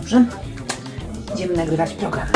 Dobrze. Idziemy nagrywać program.